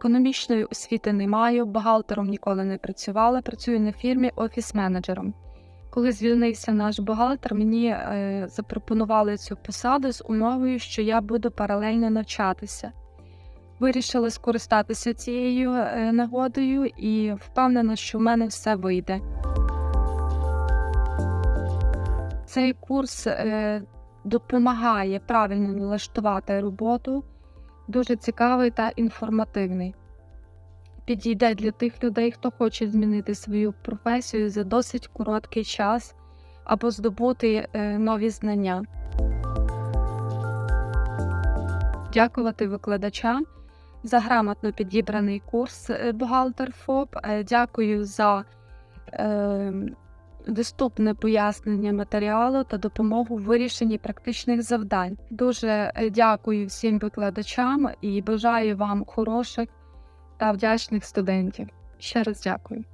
економічної освіти не маю, бухгалтером ніколи не працювала. Працюю на фірмі офіс-менеджером. Коли звільнився наш бухгалтер, мені е, запропонували цю посаду з умовою, що я буду паралельно навчатися. Вирішила скористатися цією е, нагодою і впевнена, що в мене все вийде. Цей курс е, допомагає правильно налаштувати роботу, дуже цікавий та інформативний. Підійде для тих людей, хто хоче змінити свою професію за досить короткий час або здобути е, нові знання. Дякувати викладачам за грамотно підібраний курс е, бухгалтер ФОП. Е, Дякую за доступне пояснення матеріалу та допомогу в вирішенні практичних завдань. Дуже е, дякую всім викладачам і бажаю вам хороших та вдячних студентів. Ще раз дякую.